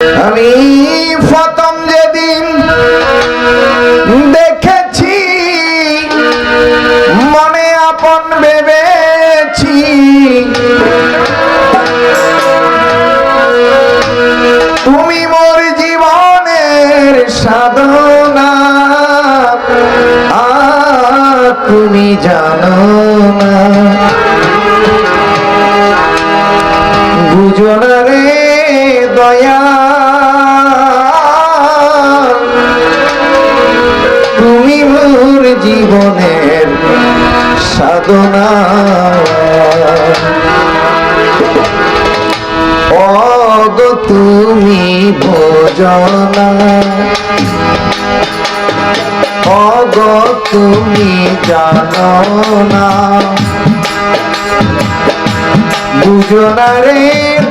আমি প্রথম যেদিন দেখেছি মনে আপন ভেবেছি। তুমি মোর জীবনের সাধনা জানো না। বুঝো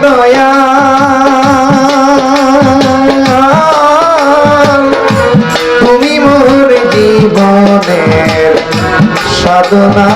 দয়া। তুমি মোর জীবনের সাধনা।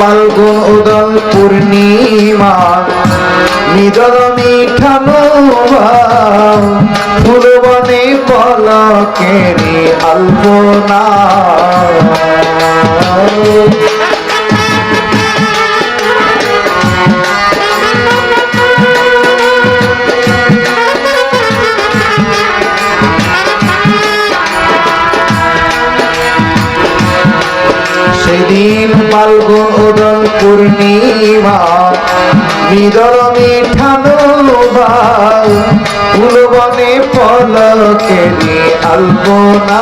পালগুন উদল পূর্ণিমা নিদল মিঠানো ফুলবনে পলকেরি আলপনা। পূর্ণিমা নিদর মিঠানো ফুলবনে পলকেরি আলপনা।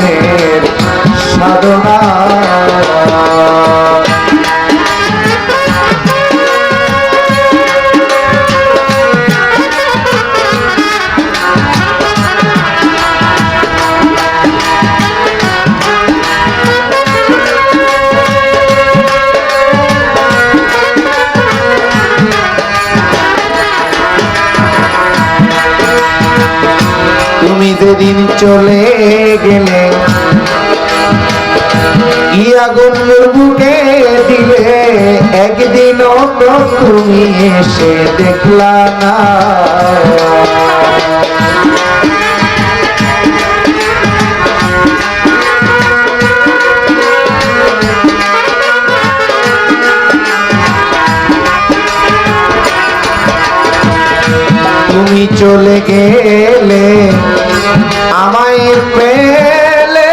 জীবনের তুমি এসে দেখলা না। তুমি চলে গেলে আমায় পেলে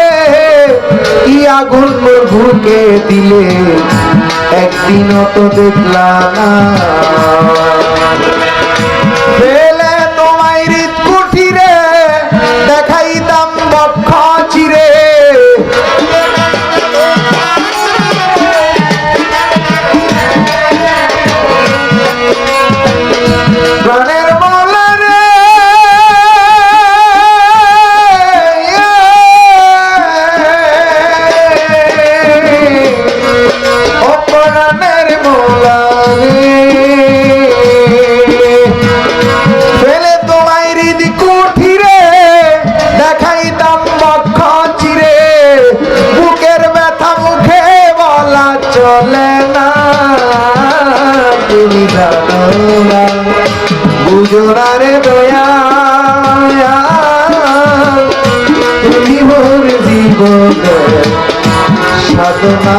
কি আগুন বুকে দিলে? একদিনও তো দেখলাম সাধনা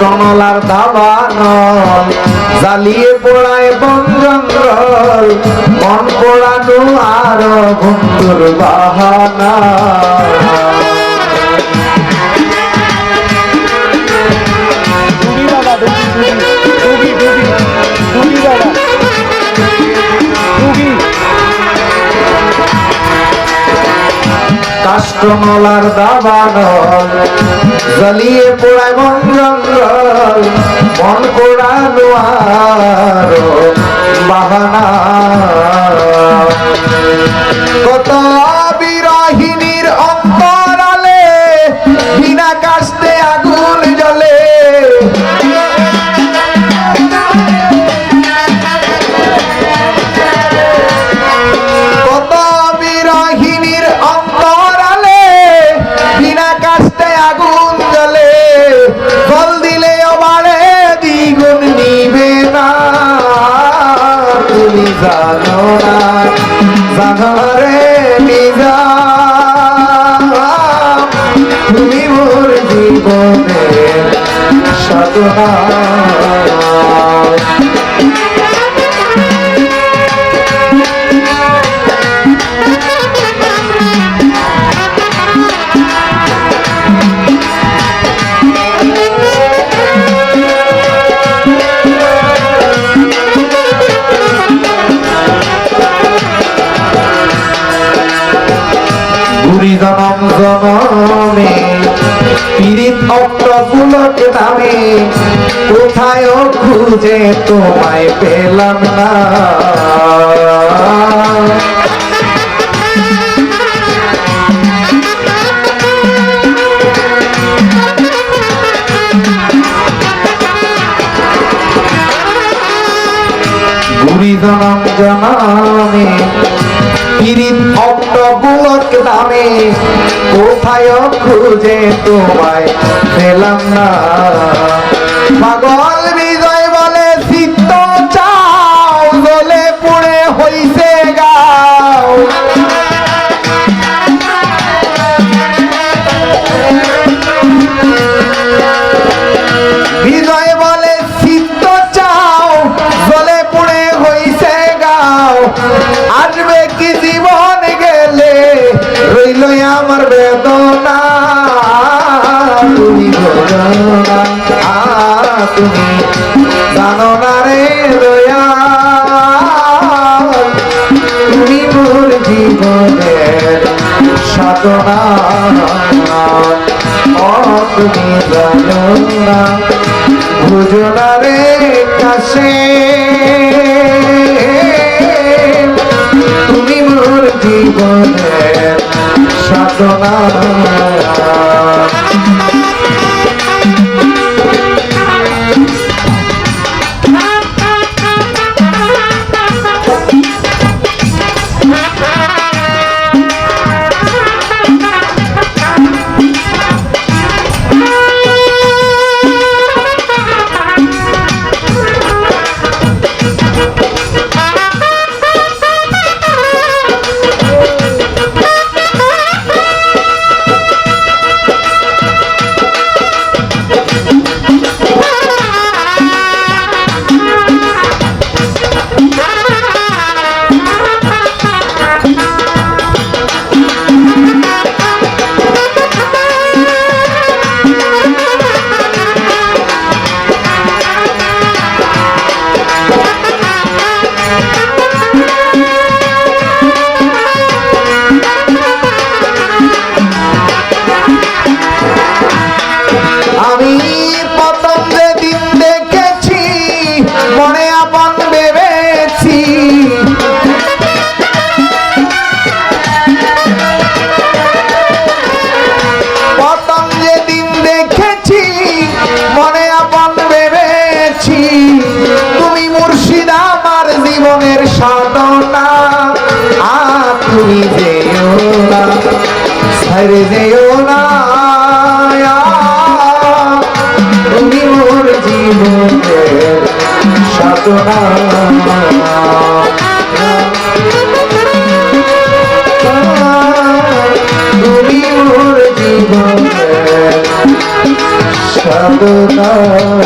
কাষ্টনলার দাবানল জ্বালিয়ে পোড়ায় বন জঙ্গল মন পোড়ানো আর বন্ধুর বাহানা। বাবা। কাষ্টনলার দাবানল জ্বালিয়ে পোড়ায় মন জঙ্গল মন পোড়ানো বাহানা না জানো নিজা তুমি মোর জীবনের সাধনা কোথায় খুঁজে তোমায় পেলাম না। জনম জনমে, পীড়িত অক্টপুলক নামে, কোথায় খুঁজে তোমায় পেলাম না। পাগল সাধনা। তুমি জানো না বুঝো কাছে। তুমি মোর জীবনের সাধনা। ছাড়ে যেও না তুমি মোর জীবনের সাধনা। তুমি মোর জীবনের সাধনা।